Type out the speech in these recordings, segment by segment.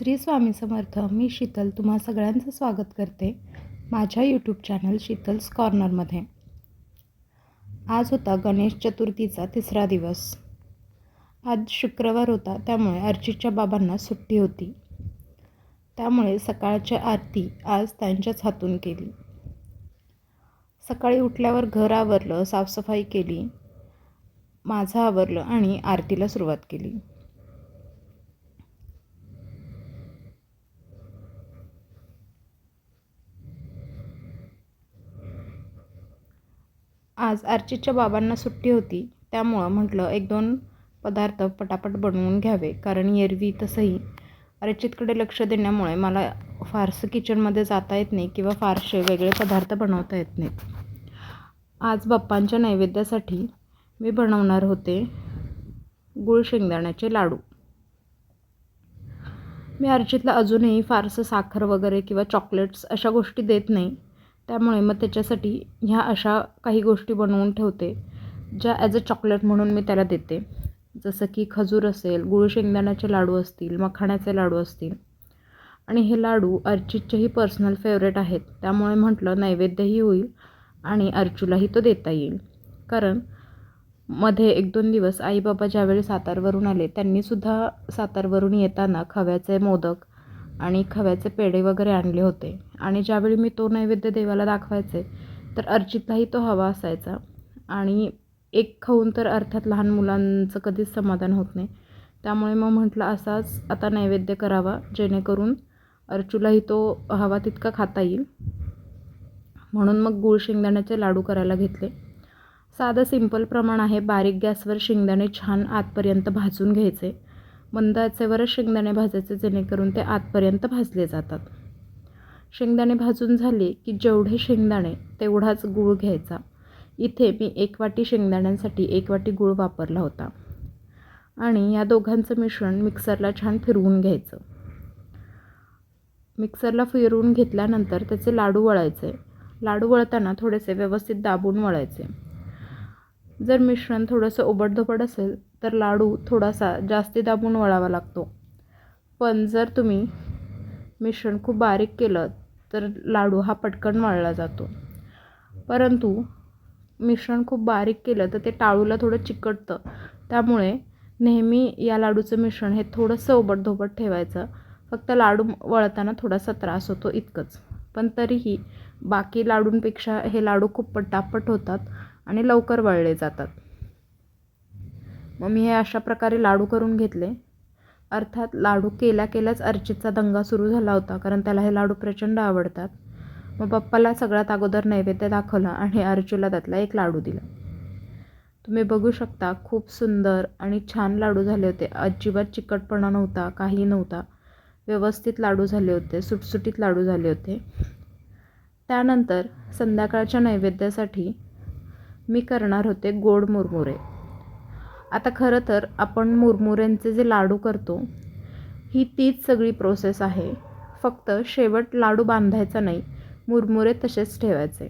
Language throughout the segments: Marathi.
श्री स्वामी समर्थ मी शीतल तुम्हा सगळ्यांचं स्वागत करते माझ्या यूट्यूब चॅनल शीतल्स कॉर्नरमध्ये आज होता गणेश चतुर्थीचा तिसरा दिवस. आज शुक्रवार होता त्यामुळे अर्चितच्या बाबांना सुट्टी होती. त्यामुळे सकाळच्या आरती आज त्यांच्याच हातून केली. सकाळी उठल्यावर घर आवरलं साफसफाई केली माझं आवरलं आणि आरतीला सुरुवात केली. आज अर्चितच्या बाबांना सुट्टी होती. त्यामुळं म्हटलं एक दोन पदार्थ पटापट बनवून घ्यावे कारण एरवी तसंही अर्चितकडे लक्ष देण्यामुळे मला फारसं किचनमध्ये जाता येत नाही किंवा फारसे वेगळे पदार्थ बनवता येत नाहीत. आज बाप्पांच्या नैवेद्यासाठी मी बनवणार होते गुळ शेंगदाण्याचे लाडू. मी अर्चितला अजूनही फारसं साखर वगैरे किंवा चॉकलेट्स अशा गोष्टी देत नाही. त्यामुळे मग त्याच्यासाठी ह्या अशा काही गोष्टी बनवून ठेवते ज्या ॲज अ चॉकलेट म्हणून मी त्याला देते. जसं की खजूर असेल गुळ शेंगदाण्याचे लाडू असतील मखाण्याचे लाडू असतील. आणि हे लाडू अर्चितचेही पर्सनल फेवरेट आहेत. त्यामुळे म्हटलं नैवेद्यही होईल आणि अर्चूलाही तो देता येईल. कारण मध्ये एक दोन दिवस आई बाबा ज्यावेळी सातारवरून आले त्यांनीसुद्धा सातारवरून येताना खव्याचे मोदक आणि खव्याचे पेढे वगैरे आणले होते. आणि ज्यावेळी मी तो नैवेद्य देवाला दाखवायचे तर अर्चितलाही तो हवा असायचा. आणि एक खाऊन तर अर्थात लहान मुलांचं कधीच समाधान होत नाही. त्यामुळे मग म्हटलं असाच आता नैवेद्य करावा जेणेकरून अर्चूलाही तो हवा तितका खाता येईल. म्हणून मग गूळ शेंगदाण्याचे लाडू करायला घेतले. साधं सिंपल प्रमाण आहे बारीक गॅसवर शेंगदाणे छान आतपर्यंत भाजून घ्यायचे. मंद आचेवरच शेंगदाणे भाजायचे जेणेकरून ते आतपर्यंत भाजले जातात. शेंगदाणे भाजून झाले की जेवढे शेंगदाणे तेवढाच गूळ घ्यायचा. इथे मी एक वाटी शेंगदाण्यांसाठी एक वाटी गूळ वापरला होता. आणि या दोघांचं मिश्रण मिक्सरला छान फिरवून घ्यायचं. मिक्सरला फिरवून घेतल्यानंतर त्याचे लाडू वळायचे. लाडू वळताना थोडेसे व्यवस्थित दाबून वळायचे. जर मिश्रण थोडंसं ओबडधोबड असेल तर लाडू थोडासा जास्ती दाबून वळावा लागतो. पण जर तुम्ही मिश्रण खूप बारीक केलं तर लाडू हा पटकन वळला जातो. परंतु मिश्रण खूप बारीक केलं तर ते टाळूला थोडं चिकटतं. त्यामुळे नेहमी या लाडूचं मिश्रण हे थोडंसं धोबट ठेवायचं. फक्त लाडू वळताना थोडासा त्रास होतो इतकंच. पण तरीही बाकी लाडूंपेक्षा हे लाडू खूप पटापट होतात आणि लवकर वळले जातात. मग मी हे अशा प्रकारे लाडू करून घेतले. अर्थात लाडू केल्या केल्याच अर्चितचा दंगा सुरू झाला होता कारण त्याला हे लाडू प्रचंड आवडतात. मग पप्पाला सगळ्यात अगोदर नैवेद्य दाखवला आणि अर्चूला त्यातला एक लाडू दिला. तुम्ही बघू शकता खूप सुंदर आणि छान लाडू झाले होते. अजिबात चिकटपणा नव्हता काही नव्हता. व्यवस्थित लाडू झाले होते सुटसुटीत लाडू झाले होते. त्यानंतर संध्याकाळच्या नैवेद्यासाठी मी करणार होते गोड मुरमुरे. आता खरं तर आपण मुरमुऱ्यांचे जे लाडू करतो ही तीच सगळी प्रोसेस आहे. फक्त शेवट लाडू बांधायचा नाही मुरमुरे तसेच ठेवायचे.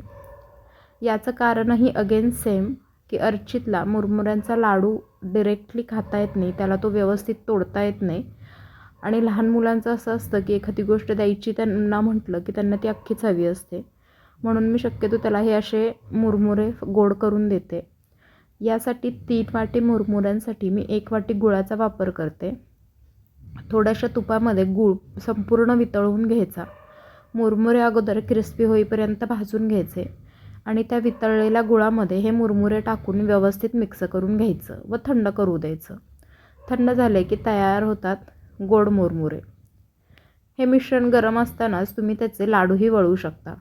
याचं कारणही अगेन सेम की अर्चितला मुरमुऱ्यांचा लाडू डिरेक्टली खाता येत नाही त्याला तो व्यवस्थित तोडता येत नाही. आणि लहान मुलांचं असं असतं की एखादी गोष्ट द्यायची त्यांना म्हटलं की त्यांना ती अख्खीच हवी असते. म्हणून मी शक्यतो त्याला हे असे मुरमुरे गोड करून देते. यासाठी तीन वाटी मुरमुऱ्यांसाठी मी एक वाटी गुळाचा वापर करते. थोड्याशा तुपामध्ये गूळ संपूर्ण वितळवून घ्यायचा. मुरमुरे अगोदर क्रिस्पी होईपर्यंत भाजून घ्यायचे आणि त्या वितळलेल्या गुळामध्ये हे मुरमुरे टाकून व्यवस्थित मिक्स करून घ्यायचं व थंड करू द्यायचं. थंड झाले की तयार होतात गोड मुरमुरे. हे मिश्रण गरम असतानाच तुम्ही त्याचे लाडूही वळू शकता.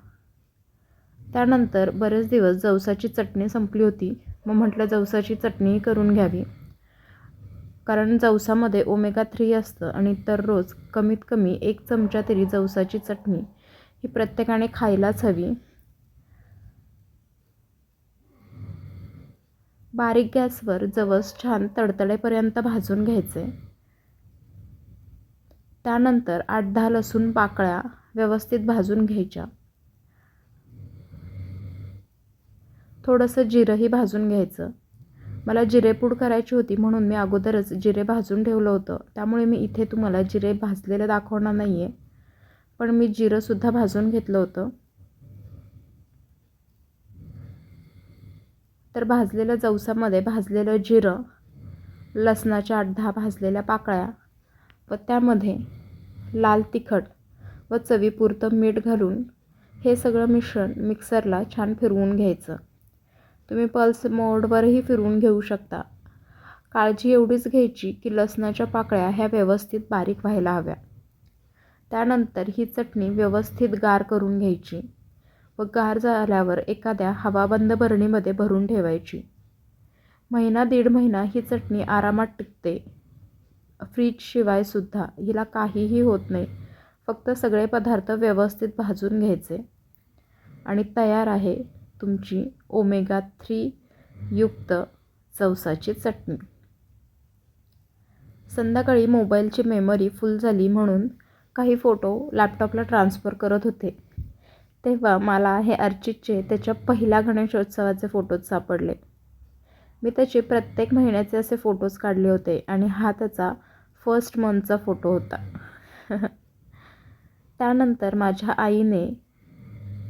त्यानंतर बरेच दिवस जवसाची चटणी संपली होती. मग म्हटलं जवसाची चटणीही करून घ्यावी. कारण जवसामध्ये ओमेगा थ्री असतं आणि दररोज कमीत कमी एक चमचा तरी जवसाची चटणी ही प्रत्येकाने खायलाच हवी. बारीक गॅसवर जवस छान तडतडेपर्यंत भाजून घ्यायचे. त्यानंतर आठ दहा लसूण पाकळ्या व्यवस्थित भाजून घ्यायच्या. थोडंसं जिरंही भाजून घ्यायचं. मला जिरेपूड करायची होती म्हणून मी अगोदरच जिरे भाजून ठेवलं होतं. त्यामुळे मी इथे तुम्हाला जिरे भाजलेलं दाखवणार नाही आहे पण मी जिरंसुद्धा भाजून घेतलं होतं. तर भाजलेल्या जवसामध्ये भाजलेलं जिरं लसणाच्या आठ दहा भाजलेल्या पाकळ्या व त्यामध्ये लाल तिखट व चवीपुरतं मीठ घालून हे सगळं मिश्रण मिक्सरला छान फिरवून घ्यायचं. तुम्ही पल्स मोडवरही फिरवून घेऊ शकता. काळजी एवढीच घ्यायची की लसणाच्या पाकळ्या ह्या व्यवस्थित बारीक व्हायला हव्या. त्यानंतर ही चटणी व्यवस्थित गार करून घ्यायची व गार झाल्यावर एखाद्या हवाबंद भरणीमध्ये भरून ठेवायची. महिना दीड महिना ही चटणी आरामात टिकते. फ्रीजशिवायसुद्धा हिला काहीही होत नाही. फक्त सगळे पदार्थ व्यवस्थित भाजून घ्यायचे. आणि तयार आहे. तुमची ओमेगा थ्री युक्त चवसाची चटणी. संध्याकाळी मोबाईलची मेमरी फुल झाली म्हणून काही फोटो लॅपटॉपला ट्रान्सफर करत होते. तेव्हा मला हे अर्चितचे त्याच्या पहिल्या गणेशोत्सवाचे फोटोज सापडले. मी त्याचे प्रत्येक महिन्याचे असे फोटोज काढले होते आणि हा त्याचा फर्स्ट मंथचा फोटो होता. त्यानंतर माझ्या आईने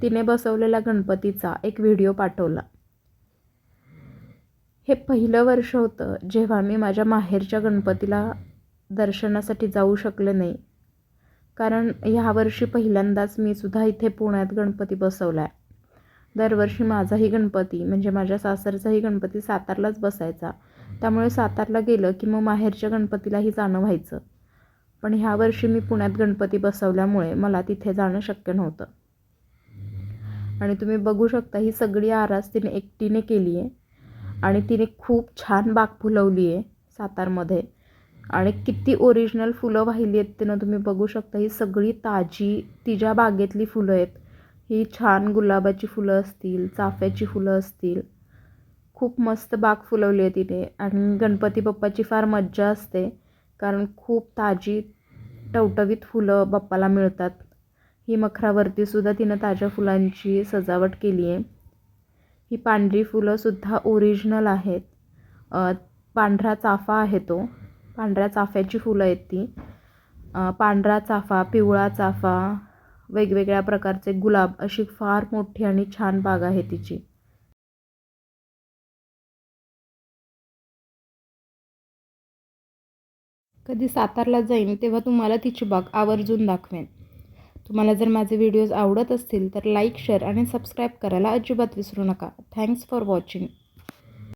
तिने बसवलेला गणपतीचा एक व्हिडिओ पाठवला. हे पहिलं वर्ष होतं जेव्हा मी माझ्या माहेरच्या गणपतीला दर्शनासाठी जाऊ शकले नाही. कारण ह्यावर्षी पहिल्यांदाच मी सुद्धा इथे पुण्यात गणपती बसवला आहे दरवर्षी माझाही गणपती म्हणजे माझ्या सासरचाही गणपती सातारलाच बसायचा. त्यामुळे सातारला गेलं की मग माहेरच्या गणपतीलाही जाणं व्हायचं. पण ह्यावर्षी मी पुण्यात गणपती बसवल्यामुळे मला तिथे जाणं शक्य नव्हतं. आणि तुम्ही बघू शकता ही सगळी आरास तिने एकटीने केली आहे. आणि तिने खूप छान बाग फुलवली आहे सातारमध्ये. आणि किती ओरिजिनल फुलं वाहिली आहेत तिनं तुम्ही बघू शकता ही सगळी ताजी तिच्या बागेतली फुलं आहेत. ही छान गुलाबाची फुलं असतील चाफ्याची फुलं असतील. खूप मस्त बाग फुलवली आहे तिने. आणि गणपती बाप्पाची फार मज्जा असते कारण खूप ताजी टवटवीत फुलं बाप्पाला मिळतात. ही मखरावरती सुद्धा तिनं ताज्या फुलांची सजावट केली आहे. ही पांढरी फुलंसुद्धा ओरिजिनल आहेत. पांढरा चाफा आहे तो. पांढऱ्या चाफ्याची फुलं आहेत ती. पांढरा चाफा पिवळा चाफा वेगवेगळ्या प्रकारचे गुलाब अशी फार मोठी आणि छान बाग आहे तिची. कधी सातारला जाईन तेव्हा तुम्हाला तिची बाग आवर्जून दाखवेन. तुम्हाला जर माझे व्हिडिओज आवडत असतील तर लाईक शेअर आणि सबस्क्राईब करायला अजिबात विसरू नका. Thanks for watching